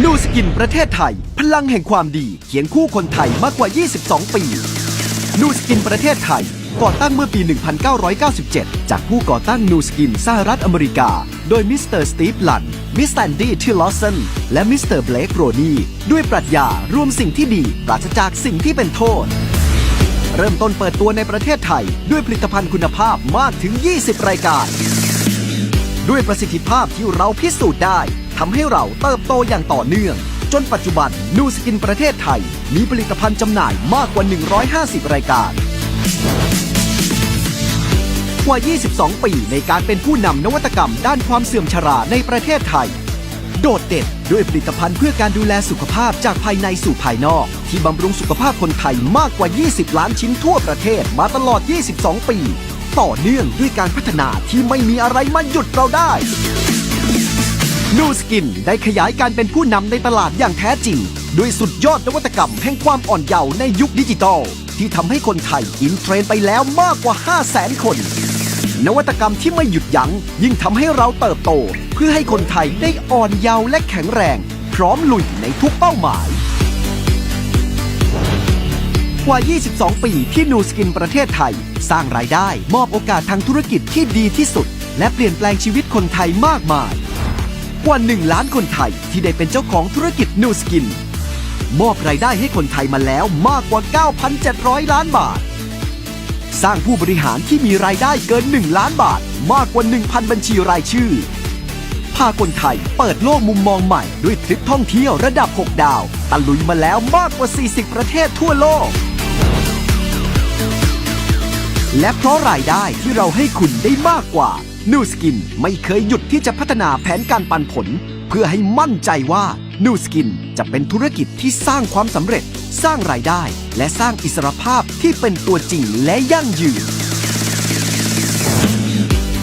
นูสกินประเทศไทย พลังแห่งความดีเคียงคู่คนไทยมากกว่า 22 ปี นูสกินประเทศไทย ก่อตั้งเมื่อปี 1997 จากผู้ก่อตั้งนูสกินสหรัฐอเมริกา โดยมิสเตอร์สตีฟลัน มิสแตนดี้ทิลลอสัน และมิสเตอร์เบลกโรนีด้วยปรัชญารวมสิ่งที่ดีปราศจากสิ่งที่เป็นโทษ เริ่มต้นเปิดตัวในประเทศไทย ด้วยผลิตภัณฑ์คุณภาพมากถึง 20 รายการ ด้วยประสิทธิภาพที่เราพิสูจน์ได้ำให้เราเติบโตอย่างต่อเนื่อง จนปัจจุบันนูสกินประเทศไทย มีผลิตภัณฑ์จำหน่ายมากกว่า 150 รายการ กว่า 22 ปีในการเป็นผู้นำนวัตกรรมด้านความเสื่อมชราในประเทศไทย โดดเด่นด้วยผลิตภัณฑ์เพื่อการดูแลสุขภาพจากภายในสู่ภายนอก ที่บำรุงสุขภาพคนไทยมากกว่า 20 ล้านชิ้นทั่วประเทศมาตลอด 22 ปี ต่อเนื่องด้วยการพัฒนาที่ไม่มีอะไรมาหยุดเราได้ นูสกินได้ขยายการเป็นผู้นำในตลาดอย่างแท้จริง ด้วยสุดยอดนวัตกรรมแห่งความอ่อนเยาว์ในยุคดิจิทัลที่ทำให้คนไทยอินเทรนด์ไปแล้วมากกว่า 5 0 0แสนคน นวัตกรรมที่ไม่หยุดยัง้ง ยิ่งทำให้เราเติบโต เพื่อให้คนไทยได้อ่อนเยาว์และแข็งแรง พร้อมลุยในทุกเป้าหมายกว่า 22 ปีที่นูสกินประเทศไทย สร้างรายได้มอบโอกาสทางธุรกิจที่ดีที่สุด และเปลี่ยนแปลงชีวิตคนไทยมากมาย กว่า 1 ล้านคนไทยที่ได้เป็นเจ้าของธุรกิจนูสกิน มอบรายได้ให้คนไทยมาแล้วมากกว่า 9,700 ล้านบาท สร้างผู้บริหารที่มีรายได้เกิน 1 ล้านบาท มากกว่า 1,000 บัญชีรายชื่อ พาคนไทยเปิดโลกมุมมองใหม่ด้วยทริปท่องเที่ยวระดับ 6 ดาว ตะลุยมาแล้วมากกว่า 40 ประเทศทั่วโลกและเพราะรายได้ที่เราให้คุณได้มากกว่า นูสกินไม่เคยหยุดที่จะพัฒนาแผนการปันผล เพื่อให้มั่นใจว่านูสกินจะเป็นธุรกิจที่สร้างความสำเร็จ สร้างรายได้ และสร้างอิสรภาพที่เป็นตัวจริงและยั่งยืน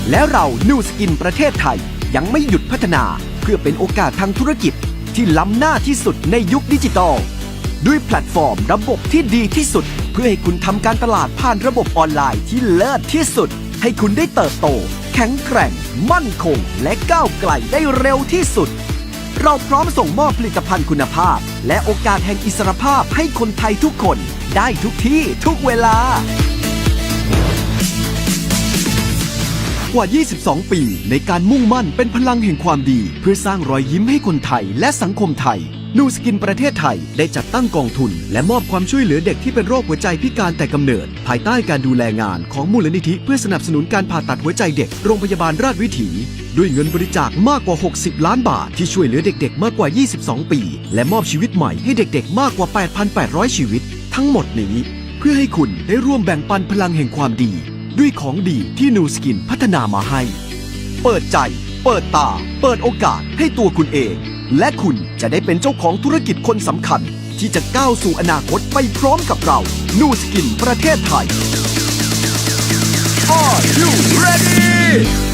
และเรานูสกินประเทศไทยยังไม่หยุดพัฒนาเพื่อเป็นโอกาสทางธุรกิจที่ล้ำหน้าที่สุดในยุคดิจิทัลด้วยแพลตฟอร์มระบบที่ดีที่สุด เพื่อให้คุณทำการตลาดผ่านระบบออนไลน์ที่เลิศที่สุด ให้คุณได้เติบโตแข็งแกร่ง มั่นคง และก้าวไกลได้เร็วที่สุด เราพร้อมส่งมอบผลิตภัณฑ์คุณภาพ และโอกาสแห่งอิสรภาพให้คนไทยทุกคนได้ทุกที่ทุกเวลา กว่า 22 ปี ในการมุ่งมั่นเป็นพลังแห่งความดี เพื่อสร้างรอยยิ้มให้คนไทยและสังคมไทย นูสกินประเทศไทยได้จัดตั้งกองทุน และมอบความช่วยเหลือเด็กที่เป็นโรคหัวใจพิการแต่กำเนิด ภายใต้การดูแลงานของมูลนิธิ เพื่อสนับสนุนการผ่าตัดหัวใจเด็ก โรงพยาบาลราชวิถี ด้วยเงินบริจาคมากกว่า 60 ล้านบาท ที่ช่วยเหลือเด็ก ๆ มากกว่า 22 ปี และมอบชีวิตใหม่ให้เด็ก ๆ มากกว่า 8,800 ชีวิต ทั้งหมดนี้ เพื่อให้คุณได้ร่วมแบ่งปันพลังแห่งความดี ด้วยของดีที่นูสกินพัฒนามาให้ เปิดใจ เปิดตา เปิดโอกาสให้ตัวคุณเอง และคุณจะได้เป็นเจ้าของธุรกิจคนสำคัญ ที่จะก้าวสู่อนาคตไปพร้อมกับเรา นูสกินประเทศไทย Are you ready